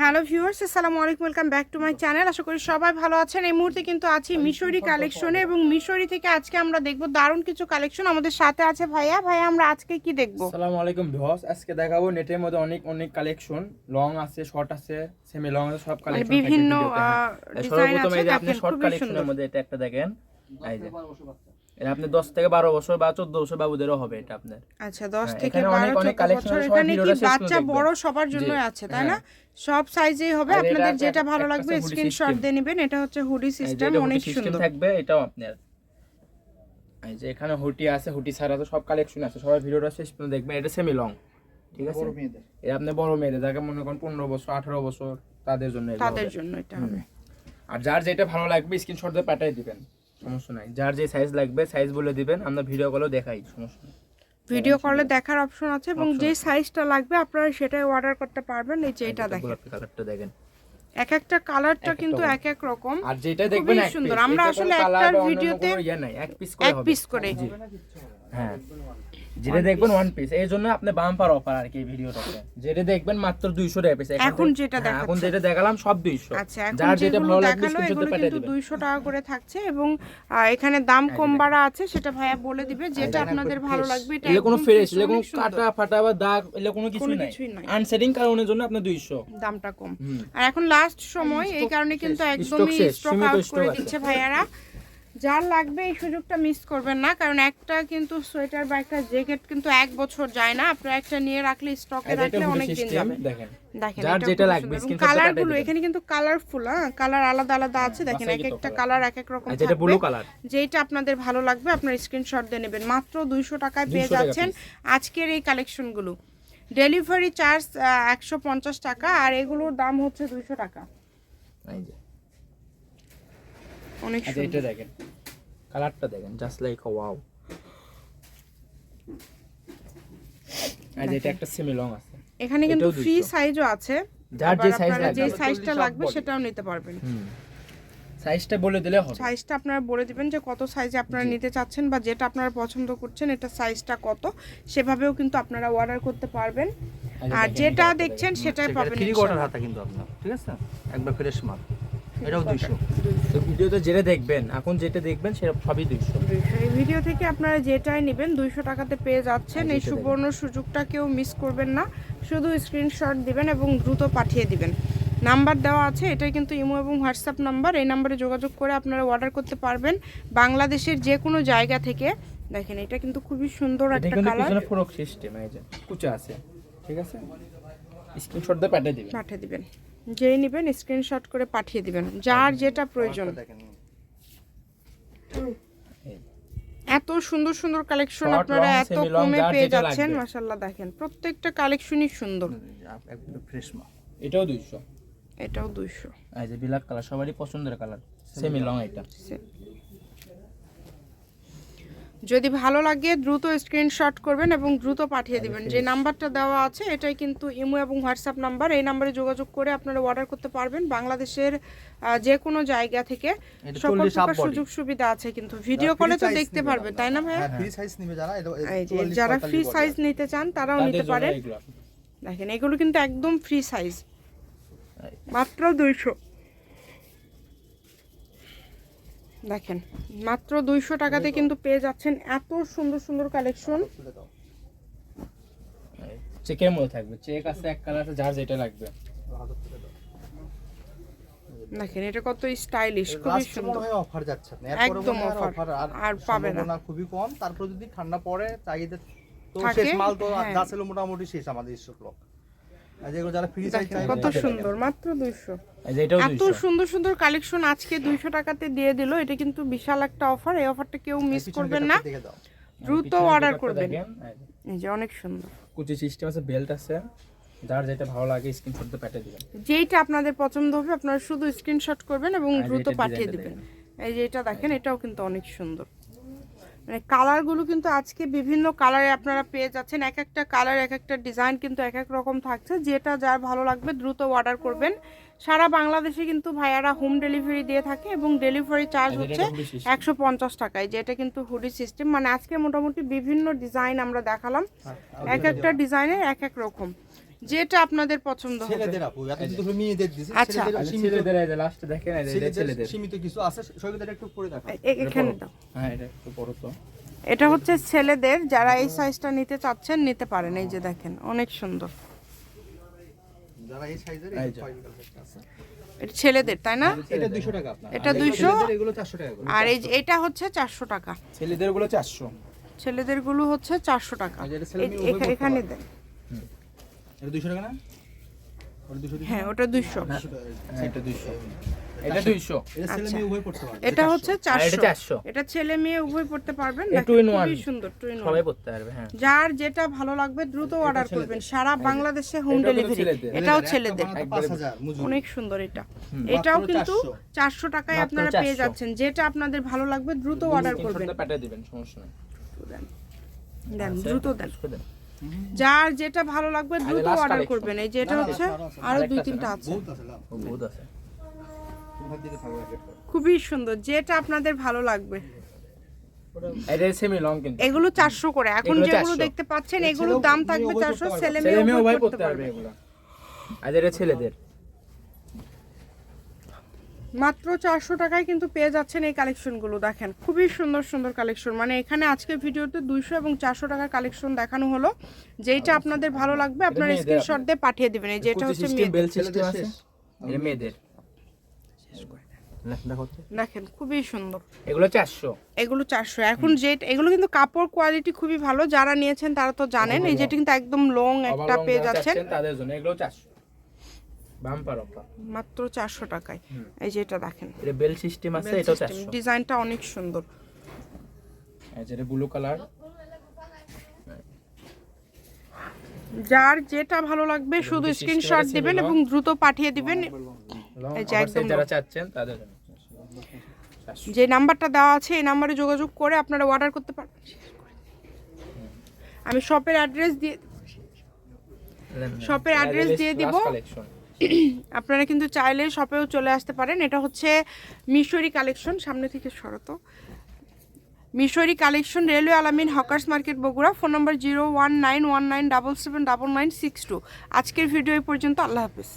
Hello viewers আসসালামু আলাইকুম welcome back to my channel. আশা করি সবাই ভালো আছেন। এই মুহূর্তে কিন্তু আছি মিশরি কালেকশনে এবং মিশরি থেকে আজকে আমরা দেখব দারুণ কিছু কালেকশন। আমাদের সাথে আছে ভাইয়া। ভাইয়া আমরা আজকে কি দেখব? আসসালামু আলাইকুম ভিউয়ার্স আজকে দেখাবো নেটের মধ্যে অনেক অনেক কালেকশন। লং আছে শর্ট আছে সেমি লং আছে সব মানে কালেকশন বিভিন্ন ডিজাইন সর্বপ্রথম আছে আপনি শর্ট কালেকশনের মধ্যে এটা একটা দেখেন। এই যে। এটা আপনি 10 থেকে 12 বছর বা 14 বছর বাবুদেরও হবে এটা আপনার। আচ্ছা 10 হ্যাঁ, থেকে এখানে 12 অনেক অনেক 14 collection বছর এখানে কি বাচ্চা বড় সবার জন্য আছে তাই না? হ্যাঁ। সব সাইজেই হবে। আপনাদের যেটা ভালো লাগবে স্ক্রিনশট দিয়ে নেবেন। এটা হচ্ছে হুডি সিস্টেম অনেক হুটি সুন্দর। থাকবে এটাও আপনার। এই যে এখানে হুটি আছে হুটি ছাড়া তো সব কালেকশন আছে। সবাই ভিডিওটা শেষ পর্যন্ত দেখবেন। এটা সেমি লং ঠিক আছে? এটা আপনি বড় মেয়েদের যাকে মনে করেন 15 বছর 18 বছর তাদের জন্য তাদের জন্য এটা হবে। আর যার যেটা ভালো লাগবে স্ক্রিনশট দিয়ে পাঠিয়ে দিবেন। সমস্যা নাই। যার যে সাইজ লাগবে সাইজ বলে দিবেন আমরা ভিডিও কলও দেখাই সমস্যা নাই। ভিডিও কলে দেখার অপশন আছে এবং যে সাইজটা লাগবে আপনারা সেটাই অর্ডার করতে পারবেন এই যে এটা দেখেন। গোলাপি কালারটা দেখেন। এক একটা কালারটা কিন্তু এক এক রকম। আর যেটা দেখবেন সুন্দর। আমরা আসলে একটা একটার ভিডিওতে এক পিস করে এক পিস করে। হ্যাঁ। যেটা দেখবেন ওয়ান পিস এই জন্য আপনি বাম্পার অফার আর কি ভিডিওটাতে যেটা দেখবেন মাত্র 200 টাকা পিস এখন যেটা হ্যাঁ, এখন যেটা দেখালাম সব 200 আচ্ছা এখন যেটা ভালো লাগবে দিয়ে পাঠিয়ে কিন্তু দিবেন। টাকা করে থাকছে এবং এখানে দাম কম বাড়া আছে সেটা ভাইয়া বলে দিবে যেটা আপনাদের ভালো লাগবে এটা এগুলো কোনো ফ্রেশ fresh, কোনো কাটা ফাটা বা দাগ এগুলো কোনো কিছু নাই। আনসেটিং কারণের জন্য আপনি 200 দামটা কম। আর এখন লাস্ট সময় এই কারণে কিন্তু একদমই স্টক আউট করে দিচ্ছে ভাইয়ারা। যার লাগবে এই সুযোগটা মিস করবেন না কারণ একটা কিন্তু সোয়েটার বা একটা জ্যাকেট কিন্তু এক বছর যায় না। আপনারা একটা নিয়ে রাখলে স্টকে এই রাখলে অনেক দিন যাবে। দেখেন। যার যেটা লাগবে, কালারগুলো এখানে কিন্তু কালারফুল হ্যাঁ কালার আলাদা আলাদা আছে। দেখেন এক একটা কালার এক এক রকম যেটা ব্লু কালার যেটা আপনাদের ভালো লাগবে আপনার স্ক্রিনশট দিয়ে নেবেন। মাত্র দুইশো টাকায় পেয়ে যাচ্ছেন আজকের এই কালেকশনগুলো ডেলিভারি চার্জ একশো পঞ্চাশ টাকা আর এগুলোর দাম হচ্ছে দুইশো টাকা। এই যে। অনেক আচ্ছা সুন্দর। এটা দেখেন। কালারটা দেখেন জাস্ট লাইক ওয়াও আর এটা একটা সেমি লং আছে। এখানে কিন্তু ফ্রি সাইজও আছে যার যে সাইজ লাগবে। যে সাইজটা লাগবে সেটাও নিতে পারবেন। সাইজটা বলে দিলে হবে। সাইজটা আপনারা বলে দিবেন যে কত সাইজে আপনারা নিতে চাচ্ছেন বা যেটা আপনারা পছন্দ করছেন এটা সাইজটা কত? সেভাবেও কিন্তু আপনারা অর্ডার করতে পারবেন। আচ্ছা, আর যেটা দেখছেন সেটাই পাবেন। হাতা কিন্তু আপনার ঠিক আছে? একবার ফ্রেশ মাল এটাও দুইশো। তো ভিডিওতে যেটা দেখবেন এখন যেটা দেখবেন সেটা সবই 200 এই ভিডিও থেকে আপনারা যেটাই নেবেন দুইশো টাকাতে পেয়ে যাচ্ছেন। এই সুবর্ণ সুযোগটা কেউ মিস করবেন না। শুধু স্ক্রিনশট দিবেন এবং দ্রুত পাঠিয়ে দিবেন। নাম্বার দেওয়া আছে এটাই কিন্তু ইমো এবং হোয়াটসঅ্যাপ নাম্বার। এই নাম্বারে যোগাযোগ করে আপনারা অর্ডার করতে পারবেন বাংলাদেশের যে কোনো জায়গা থেকে। দেখেন এটা কিন্তু খুবই সুন্দর একটা কালার ফ্রক সিস্টেম এই যে কুচা আছে। ঠিক আছে? স্ক্রিনশট দিয়ে পাঠিয়ে দিবেন। পাঠিয়ে দিবেন। যেই নেবেন স্ক্রিনশট করে পাঠিয়ে দিবেন। যার যেটা প্রয়োজন। দেখেন। এত সুন্দর সুন্দর কালেকশন আপনারা এত কমে পেয়ে যাচ্ছেন মাশাআল্লাহ মাশাল্লাহ দেখেন প্রত্যেকটা কালেকশনই সুন্দর। একদম ফ্রেশ মাল। এটাও 200 এটাও দুইশো। এই যে বিলাক কালার সবারই পছন্দের কালার সেমি লং এটা যদি ভালো লাগে দ্রুত স্ক্রিনশট করবেন এবং দ্রুত পাঠিয়ে দিবেন। যে নাম্বারটা দেওয়া আছে এটাই কিন্তু ইমো এবং হোয়াটসঅ্যাপ নাম্বার। এই নাম্বারে যোগাযোগ করে আপনারা অর্ডার করতে পারবেন বাংলাদেশের যে কোনো জায়গা থেকে। সকল প্রকার সুযোগ সুবিধা আছে কিন্তু। ভিডিও কলে তো দেখতে পারবেন তাই না ভাইয়া? হ্যাঁ ফ্রি সাইজ নিবে যারা এই যে যারা ফ্রি সাইজ নিতে চান তারাও নিতে পারেন দেখেন এগুলো কিন্তু একদম ফ্রি সাইজ মাত্র দুইশো। দেখেন মাত্র দুইশো টাকাতে কিন্তু পেয়ে যাচ্ছেন এত সুন্দর সুন্দর কালেকশন চেকের মধ্যে থাকবে। চেক আছে এক কালার আছে যার যেটা লাগবে। দেখেন এটা কত স্টাইলিশ খুবই সুন্দর। হয় অফার যাচ্ছে। আপনি একদম অফার আর আর পাবে না। খুবই কম। তারপর যদি ঠান্ডা পড়ে চাহিদা তো শেষ মাল তো হ্যাঁ। মোটামুটি শেষ আমাদের স্টক। কত সুন্দর মাত্র দুইশো। এই যে এটাও এত সুন্দর সুন্দর কালেকশন আজকে দুইশো টাকাতে দিয়ে দিল। এটা কিন্তু বিশাল একটা অফার এই অফারটা কেউ মিস করবেন না। দ্রুত অর্ডার করবেন। এই যে, অনেক সুন্দর। কুচি সিস্টেম আছে বেল্ট আছে। যার যেটা ভালো লাগে স্ক্রিনশট দিয়ে পাঠিয়ে দিবেন। যেইটা আপনাদের পছন্দ হবে আপনারা শুধু স্ক্রিনশট করবেন এবং দ্রুত পাঠিয়ে দিবেন। এই যে এটা দেখেন এটাও কিন্তু অনেক সুন্দর। মানে কালারগুলো কিন্তু আজকে বিভিন্ন কালারে আপনারা পেয়ে যাচ্ছেন। এক একটা কালার এক একটা ডিজাইন কিন্তু এক এক রকম থাকছে। যেটা যার ভালো লাগবে দ্রুত অর্ডার করবেন। সারা বাংলাদেশে কিন্তু ভাইয়ারা হোম ডেলিভারি দিয়ে থাকে এবং ডেলিভারি চার্জ হচ্ছে একশো পঞ্চাশ টাকায় যেটা কিন্তু হুডি সিস্টেম মানে আজকে মোটামুটি বিভিন্ন ডিজাইন আমরা দেখালাম। এক একটা ডিজাইনের এক এক রকম। যেটা আপনাদের পছন্দ হবে। ছেলেদের আপু এত দুটো মেয়েদের দিছে আচ্ছা। ছেলেদের আচ্ছা, সীমিত ছেলেদের এই যে লাস্টে দেখেন এই যে এটা ছেলেদের ছেলেদের। সীমিত কিছু আছে সৈকতের একটু পরে দেখো। এখানে দাও। হ্যাঁ এটা একটু বড় তো। এটা হচ্ছে ছেলেদের যারা এই সাইজটা নিতে চাচ্ছেন নিতে পারেন। এই যে দেখেন অনেক সুন্দর। যারা এই সাইজের এই। আছে। এটা ছেলেদের তাই না? এটা 200 টাকা আপনার। এটা আর 200 এগুলো 400 টাকা আর এই যে এটা হচ্ছে চারশো টাকা। ছেলেদেরগুলো চারশো। ছেলেদেরগুলো হচ্ছে চারশো টাকা। এখানে দেন। এটা 200 টাকা না? হ্যাঁ ওটা দুইশো। এটা দুইশো। এটা দুইশো। এটা ছেলে মেয়ে উভয় করতে পারে এটা হচ্ছে চারশো। চারশো। এটা ছেলে মেয়ে উভয় পড়তে পারবেন এ দেখেন, two in one। খুবই সুন্দর টু ইন সবাই পড়তে পারবে হ্যাঁ। যার যেটা ভালো লাগবে দ্রুত অর্ডার করবেন। সারা বাংলাদেশে হোম ডেলিভারি এটাও ছেলেদের। বানাতে একবারে 5000 মজুরি। অনেক সুন্দর এটা। এটাও কিন্তু চারশো। টাকায় আপনারা পেয়ে যাচ্ছেন। যেটা আপনাদের ভালো লাগবে দ্রুত অর্ডার করবেন। স্ক্রিনশটটা পাঠিয়ে দিবেন সমস্যা নেই। দেন। আচ্ছা, দ্রুত দেন। যার যেটা ভালো লাগবে দ্রুত অর্ডার করবেন। এই যেটা হচ্ছে আরও দুই তিনটা আছে বহুত খুবই সুন্দর যেটা আপনাদের ভালো লাগবে। এগুলো চারশো করে। এখন যেগুলো দেখতে পাচ্ছেন এগুলোর দাম থাকবে চারশো ছেলে মেয়ে পড়তে করতে পারবে। আর এটা ছেলেদের। মাত্র চারশো টাকায় কিন্তু পেয়ে যাচ্ছেন এই কালেকশনগুলো দেখেন। খুবই সুন্দর সুন্দর কালেকশন। মানে এখানে আজকের ভিডিওতে দুইশো এবং চারশো টাকার কালেকশন দেখানো হলো। যেটা আপনাদের ভালো লাগবে আপনারা স্ক্রিনশট দিয়ে পাঠিয়ে দেবেন। এই যেটা হচ্ছে মেয়েদের। দেখেন খুবই সুন্দর। এগুলো চারশো। এগুলো চারশো। এখন যে এগুলো কিন্তু কাপড় কোয়ালিটি খুবই ভালো। যারা নিয়েছেন তারা তো জানেন এই যেটা কিন্তু একদম লং একটা পেয়ে যাচ্ছেন। তাদের জন্য এগুলো চারশো। বাম্পার অফার মাত্র চারশো টাকায়। এই যে এটা দেখেন। এটা বেল সিস্টেম আছে এটাও চারশো। ডিজাইনটা অনেক সুন্দর। এই যে ব্লু কালার যার যেটা ভালো লাগবে শুধু স্ক্রিনশট দিবেন এবং দ্রুত পাঠিয়ে দিবেন। এই যে একদম যারা চাচ্ছেন তাদের যে নাম্বারটা দেওয়া আছে এই নাম্বারে যোগাযোগ করে আপনারা অর্ডার করতে পারবেন। আমি শপের অ্যাড্রেস দিয়ে শপের অ্যাড্রেস দিয়ে দিব। আপনারা কিন্তু চাইলে শপেও চলে আসতে পারেন। এটা হচ্ছে মিশরি কালেকশন, সামনে থেকে সরত মিশরি collection, railway Alamin, hawkers market, Bogura. Phone number zero one nine one nine double seven double nine six two. আজকের ভিডিও এই পর্যন্ত। আল্লাহ হাফিজ।